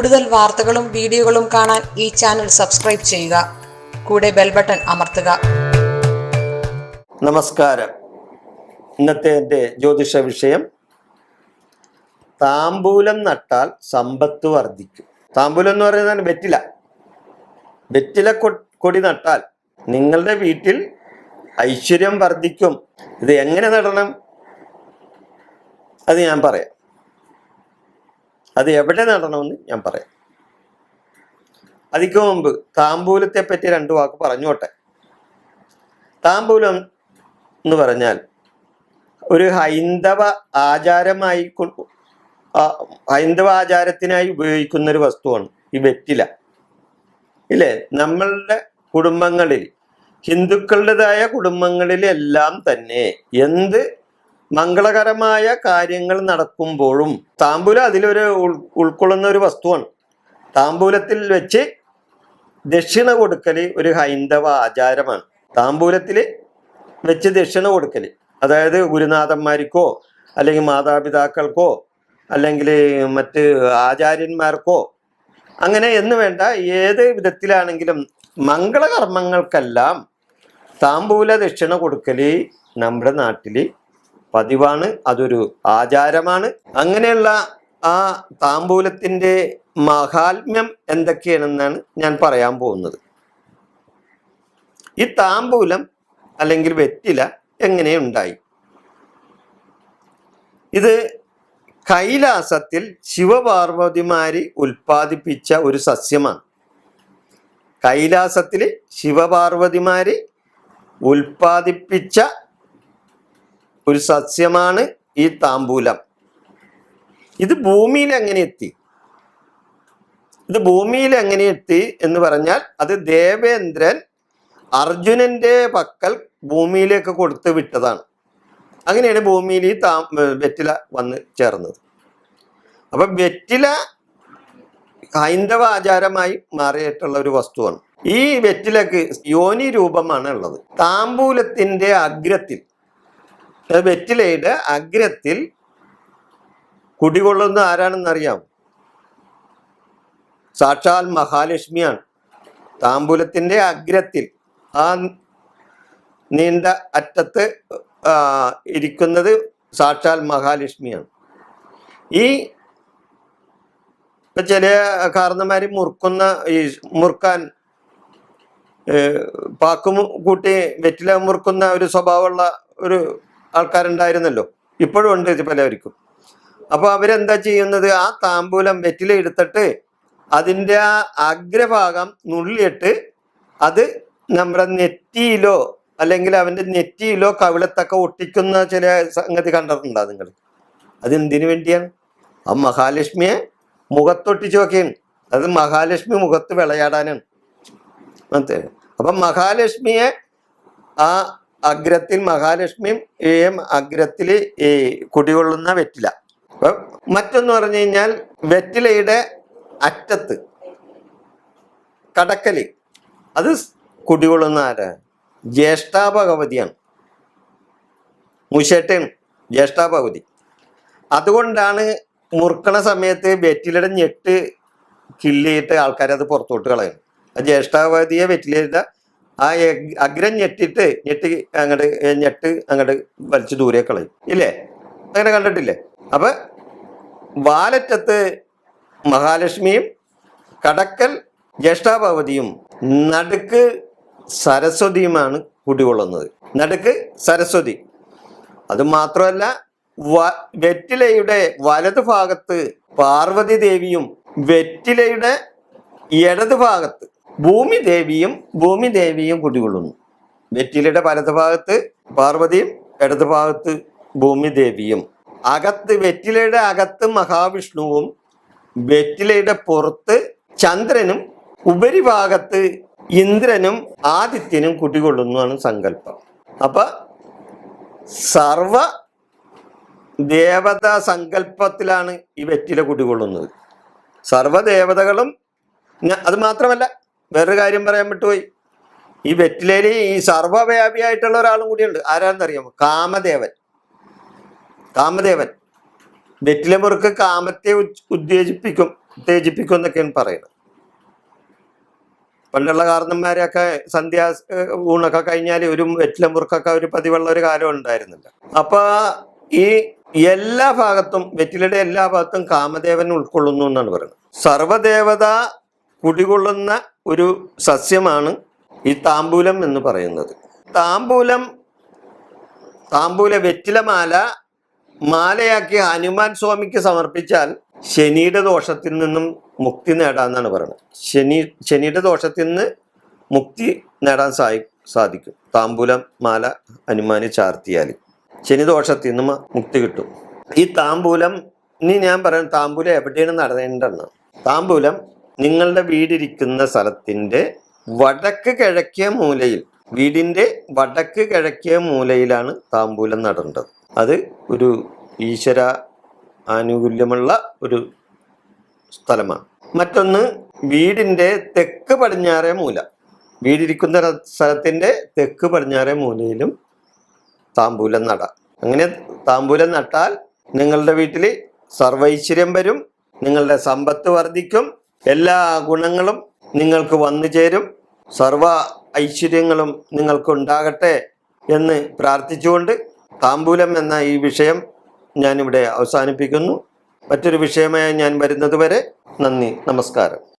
കൂടുതൽ വാർത്തകളും വീഡിയോകളും കാണാൻ ഈ ചാനൽ സബ്സ്ക്രൈബ് ചെയ്യുക. കൂടെ ബെൽ ബട്ടൺ അമർത്തുക. നമസ്കാരം. ഇന്നത്തെ എന്റെ ജ്യോതിഷ വിഷയം താമ്പൂലം നട്ടാൽ സമ്പത്ത് വർദ്ധിക്കും. താമ്പൂലം എന്ന് പറയുന്നത് വെറ്റില. വെറ്റില കൊടി നട്ടാൽ നിങ്ങളുടെ വീട്ടിൽ ഐശ്വര്യം വർദ്ധിക്കും. ഇത് എങ്ങനെ നടണം? അത് ഞാൻ പറയാം. അത് എവിടെ നടണമെന്ന് ഞാൻ പറയാം. അതിക്ക് മുമ്പ് താമ്പൂലത്തെ പറ്റി രണ്ടു വാക്ക് പറഞ്ഞോട്ടെ. താമ്പൂലം എന്ന് പറഞ്ഞാൽ ഒരു ഹൈന്ദവ ആചാരമായി ഹൈന്ദവ ആചാരത്തിനായി ഉപയോഗിക്കുന്ന ഒരു വസ്തുവാണ് ഈ വെറ്റില. ഇല്ലേ? നമ്മളുടെ കുടുംബങ്ങളിൽ ഹിന്ദുക്കളുടേതായ കുടുംബങ്ങളിലെല്ലാം തന്നെ എന്ത് മംഗളകരമായ കാര്യങ്ങൾ നടക്കുമ്പോഴും താമ്പൂലം അതിലൊരു ഉൾ ഉൾക്കൊള്ളുന്ന ഒരു വസ്തുവാണ്. താമ്പൂലത്തിൽ വെച്ച് ദക്ഷിണ കൊടുക്കൽ ഒരു ഹൈന്ദവ ആചാരമാണ്. താമ്പൂലത്തിൽ വെച്ച് ദക്ഷിണ കൊടുക്കൽ അതായത് ഗുരുനാഥന്മാർക്കോ അല്ലെങ്കിൽ മാതാപിതാക്കൾക്കോ അല്ലെങ്കിൽ മറ്റ് ആചാര്യന്മാർക്കോ അങ്ങനെ എന്ന് വേണ്ട ഏത് വിധത്തിലാണെങ്കിലും മംഗളകർമ്മങ്ങൾക്കെല്ലാം താമ്പൂല ദക്ഷിണ കൊടുക്കൽ നമ്മുടെ നാട്ടിൽ പതിവാണ് അതൊരു ആചാരമാണ്. അങ്ങനെയുള്ള ആ താമ്പൂലത്തിന്റെ മഹാത്മ്യം എന്തൊക്കെയാണെന്നാണ് ഞാൻ പറയാൻ പോകുന്നത്. ഈ താമ്പൂലം അല്ലെങ്കിൽ വെറ്റില എങ്ങനെ ഉണ്ടായി? ഇത് കൈലാസത്തിൽ ശിവപാർവതിമാരി ഉൽപ്പാദിപ്പിച്ച ഒരു സസ്യമാണ്. കൈലാസത്തിൽ ശിവപാർവതിമാരി ഉൽപ്പാദിപ്പിച്ച ഒരു സസ്യമാണ് ഈ താമ്പൂലം ഇത് ഭൂമിയിൽ എങ്ങനെ എത്തി? ഇത് ഭൂമിയിൽ എങ്ങനെ എത്തി എന്ന് പറഞ്ഞാൽ അത് ദേവേന്ദ്രൻ അർജുനന്റെ പക്കൽ ഭൂമിയിലേക്ക് കൊടുത്ത് വിട്ടതാണ്. അങ്ങനെയാണ് ഭൂമിയിൽ ഈ താ വെറ്റില വന്ന് ചേർന്നത്. അപ്പൊ വെറ്റില ഹൈന്ദവ ആചാരമായി മാറിയിട്ടുള്ള ഒരു വസ്തുവാണ്. ഈ വെറ്റിലക്ക് യോനി രൂപമാണ് ഉള്ളത്. താമ്പൂലത്തിന്റെ അഗ്രത്തിൽ വെറ്റിലയുടെ അഗ്രത്തിൽ കുടികൊള്ളുന്ന ആരാണെന്ന് അറിയാം സാക്ഷാൽ മഹാലക്ഷ്മിയാണ്. താമ്പൂലത്തിന്റെ അഗ്രത്തിൽ ആ നീണ്ട അറ്റത്ത് ഇരിക്കുന്നത് സാക്ഷാൽ മഹാലക്ഷ്മിയാണ്. ഈ ഇപ്പം ചില കാരണന്മാര് മുറുക്കുന്ന ഈ മുറുക്കാൻ പാക്കും കൂട്ടി വെറ്റില മുറുക്കുന്ന ഒരു സ്വഭാവമുള്ള ഒരു ആൾക്കാരുണ്ടായിരുന്നല്ലോ. ഇപ്പോഴും ഉണ്ട് പലവർക്കും അപ്പൊ അവരെന്താ ചെയ്യുന്നത്? ആ താമ്പൂലം വെറ്റില എടുത്തിട്ട് അതിന്റെ ആ അഗ്രഭാഗം നുള്ളിയിട്ട് അത് നമ്മുടെ നെറ്റിയിലോ അല്ലെങ്കിൽ അവന്റെ നെറ്റിയിലോ കവിളത്തൊക്കെ ഒട്ടിക്കുന്ന ചില സംഗതി കണ്ടിട്ടുണ്ടോ നിങ്ങൾ? അതെന്തിനു വേണ്ടിയാണ്? ആ മഹാലക്ഷ്മിയെ മുഖത്തൊട്ടിച്ച് നോക്കിയാണ്. അത് മഹാലക്ഷ്മി മുഖത്ത് വിളയാടാനാണ്. അതെ. അപ്പം മഹാലക്ഷ്മിയെ ആ അഗ്രത്തിൽ മഹാലക്ഷ്മിയും അഗ്രത്തിൽ ഈ കുടികൊള്ളുന്ന വെറ്റില. അപ്പം മറ്റൊന്ന് പറഞ്ഞു കഴിഞ്ഞാൽ വെറ്റിലയുടെ അറ്റത്ത് കടക്കൽ. അത് കുടികൊള്ളുന്ന ആരാണ് ജ്യേഷ്ഠാ ഭഗവതിയാണ് മുഷേട്ടൻ ജ്യേഷ്ഠാ ഭഗവതി അതുകൊണ്ടാണ് മുറുക്കണ സമയത്ത് വെറ്റിലയുടെ ഞെട്ട് കിള്ളിയിട്ട് ആൾക്കാരത് പുറത്തോട്ട് കളയുന്നത് ആ ജ്യേഷ്ഠാവതിയെ വെറ്റിലയുടെ ആ അഗ്രം ഞെട്ടിട്ട് ഞെട്ടി അങ്ങോട്ട് ഞെട്ട് അങ്ങോട്ട് വലിച്ചു ദൂരെ കളയും. ഇല്ലേ? അങ്ങനെ കണ്ടിട്ടില്ലേ? അപ്പൊ വാലറ്റത്ത് മഹാലക്ഷ്മിയും കടക്കൽ ജ്യേഷ്ഠാഭവതിയും നടുക്ക് സരസ്വതിയുമാണ് കുടികൊള്ളുന്നത്. നടുക്ക് സരസ്വതി. അത് മാത്രമല്ല വെറ്റിലയുടെ വലതു ഭാഗത്ത് പാർവതി ദേവിയും വെറ്റിലയുടെ ഇടത് ഭാഗത്ത് ഭൂമി ദേവിയും ഭൂമി ദേവിയും കുടികൊള്ളുന്നു വെറ്റിലയുടെ വലത് ഭാഗത്ത് പാർവതിയും ഇടത് ഭാഗത്ത് ഭൂമി ദേവിയും അകത്ത് വെറ്റിലയുടെ അകത്ത് മഹാവിഷ്ണുവും വെറ്റിലയുടെ പുറത്ത് ചന്ദ്രനും ഉപരിഭാഗത്ത് ഇന്ദ്രനും ആദിത്യനും കുടികൊള്ളുന്നതാണ് സങ്കല്പം. അപ്പൊ സർവ ദേവതാ സങ്കല്പത്തിലാണ് ഈ വെറ്റില കുടികൊള്ളുന്നത് സർവദേവതകളും ദേവതകളും അത് മാത്രമല്ല വേറൊരു കാര്യം പറയാൻ വിട്ടുപോയി. ഈ വെറ്റിലയിൽ ഈ സർവവ്യാപിയായിട്ടുള്ള ഒരാളും കൂടിയുണ്ട്. ആരാണെന്നറിയാമോ? കാമദേവൻ. കാമദേവൻ. വെറ്റില മുറുക്ക് കാമത്തെ ഉത്തേജിപ്പിക്കും ഉത്തേജിപ്പിക്കും എന്നൊക്കെയാണ് പറയുന്നത്. പണ്ടുള്ള കാരണന്മാരെയൊക്കെ സന്ധ്യ ഊണൊക്കെ കഴിഞ്ഞാൽ ഒരു വെറ്റില മുറുക്കൊക്കെ ഒരു പതിവുള്ള ഒരു കാലം ഉണ്ടായിരുന്നില്ല. അപ്പൊ ഈ എല്ലാ ഭാഗത്തും വെറ്റിലയുടെ എല്ലാ ഭാഗത്തും കാമദേവൻ ഉൾക്കൊള്ളുന്നു എന്നാണ് പറയുന്നത്. സർവദേവത കുടികൊള്ളുന്ന ഒരു സസ്യമാണ് ഈ താമ്പൂലം എന്ന് പറയുന്നത്. താമ്പൂലം താമ്പൂല വെറ്റിലമാല മാലയാക്കി ഹനുമാൻ സ്വാമിക്ക് സമർപ്പിച്ചാൽ ശനിയുടെ ദോഷത്തിൽ നിന്നും മുക്തി നേടാമെന്നാണ് പറയുന്നത്. ശനി ശനിയുടെ ദോഷത്തിൽ നിന്ന് മുക്തി നേടാൻ സായി സാധിക്കും. താമ്പൂലം മാല ഹനുമാന് ചാർത്തിയാൽ ശനി ദോഷത്തിൽ നിന്ന് മുക്തി കിട്ടും. ഈ താമ്പൂലം ഇനി ഞാൻ പറയാം താമ്പൂലം എവിടെയാണ് നടത്തേണ്ടതെന്ന് താമ്പൂലം നിങ്ങളുടെ വീടിരിക്കുന്ന സ്ഥലത്തിന്റെ വടക്ക് കിഴക്കേ മൂലയിൽ വീടിന്റെ വടക്ക് കിഴക്കേ മൂലയിലാണ് താമ്പൂലം നടേണ്ടത്. അത് ഒരു ഈശ്വര ആനുകൂല്യമുള്ള ഒരു സ്ഥലമാണ്. മറ്റൊന്ന് വീടിന്റെ തെക്ക് പടിഞ്ഞാറേ മൂല. വീടിരിക്കുന്ന സ്ഥലത്തിന്റെ തെക്ക് പടിഞ്ഞാറേ മൂലയിലും താമ്പൂലം നട. അങ്ങനെ താമ്പൂലം നട്ടാൽ നിങ്ങളുടെ വീട്ടിൽ സർവൈശ്വര്യം വരും നിങ്ങളുടെ സമ്പത്ത് വർദ്ധിക്കും എല്ലാ ഗുണങ്ങളും നിങ്ങൾക്ക് വന്നു ചേരും. സർവ ഐശ്വര്യങ്ങളും നിങ്ങൾക്ക് ഉണ്ടാകട്ടെ എന്ന് പ്രാർത്ഥിച്ചുകൊണ്ട് താമ്പൂലം എന്ന ഈ വിഷയം ഞാനിവിടെ അവസാനിപ്പിക്കുന്നു. മറ്റൊരു വിഷയമായി ഞാൻ വരുന്നതുവരെ നന്ദി നമസ്കാരം.